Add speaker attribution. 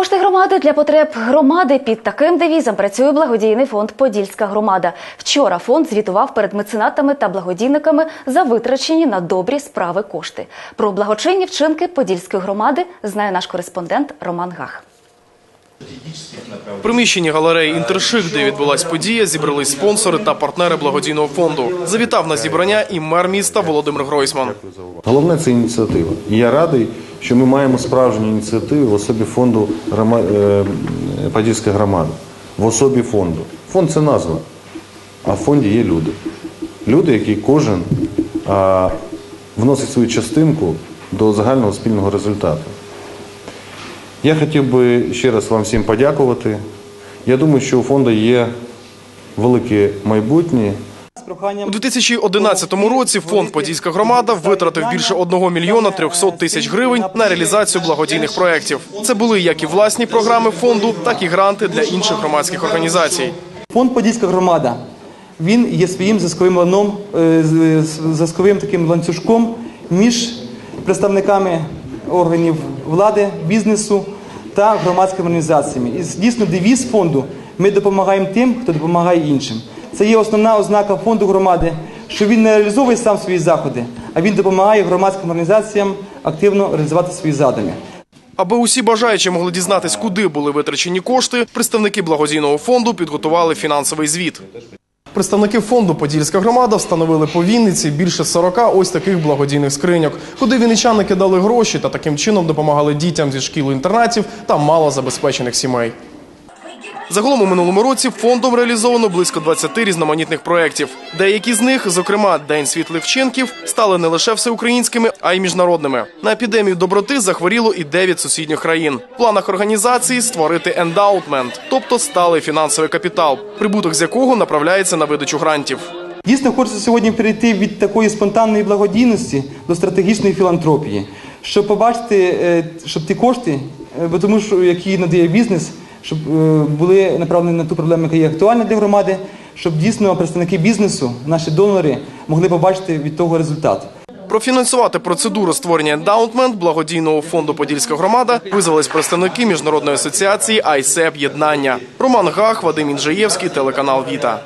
Speaker 1: Кошти громади для потреб громади під таким девізом працює благодійний фонд Подільська громада. Вчора фонд звітував перед меценатами та благодійниками за витрачені на добрі справи кошти. Про благочинні вчинки Подільської громади знає наш кореспондент Роман Гах.
Speaker 2: В приміщенні галереї Інтершик, де відбулась подія, зібрались спонсори та партнери благодійного фонду. Завітав на зібрання і мер міста Володимир Гройсман.
Speaker 3: Головне це ініціатива. І я радий, що ми маємо справжні ініціативи в особі фонду е, Подільська громада. В особі фонду. Фонд це назва, а в фонді є люди. Люди, які кожен вносить свою частинку до загального спільного результату. Я хотів би ще раз вам всім подякувати. Я думаю, що у фонду є велике майбутнє.
Speaker 2: У 2011 році фонд Подільська громада витратив більше 1 мільйона 300 тисяч гривень на реалізацію благодійних проєктів. Це були як і власні програми фонду, так і гранти для інших громадських організацій.
Speaker 4: Фонд Подільська громада він є своїм зв'язковим ланом, е, зв'язковим таким ланцюжком між представниками органів влади, бізнесу та громадськими організаціями. І дійсно девіз фонду ми допомагаємо тим, хто допомагає іншим. Це є основна ознака фонду громади, що він не реалізовує сам свої заходи, а він допомагає громадським організаціям активно реалізувати свої задуми.
Speaker 2: Аби усі бажаючі могли дізнатись, куди були витрачені кошти, представники благодійного фонду підготували фінансовий звіт. Представники фонду Подільська громада встановили по Вінниці більше 40 ось таких благодійних скриньок, куди вінничани кидали гроші та таким чином допомагали дітям зі шкіл інтернатів та малозабезпечених сімей. Загалом у минулому році фондом реалізовано близько 20 різноманітних проєктів. Деякі з них, зокрема День світлих вчинків, стали не лише всеукраїнськими, а й міжнародними. На епідемію доброти захворіло і 9 сусідніх країн. В планах організації створити ендаутмент, тобто сталий фінансовий капітал, прибуток з якого направляється на видачу грантів.
Speaker 4: Дійсно, хочеться сьогодні перейти від такої спонтанної благодійності до стратегічної філантропії, щоб побачити, е, щоб ті кошти, е, тому що які надає бізнес, щоб е, були направлені на ту проблему, яка є актуальна для громади, щоб дійсно представники бізнесу, наші донори, могли побачити від того результат.
Speaker 2: Профінансувати процедуру створення ендаунтмент благодійного фонду Подільська громада визвались представники міжнародної асоціації «Айсеп Єднання. Роман Гах, Вадим Інжаєвський, телеканал Віта.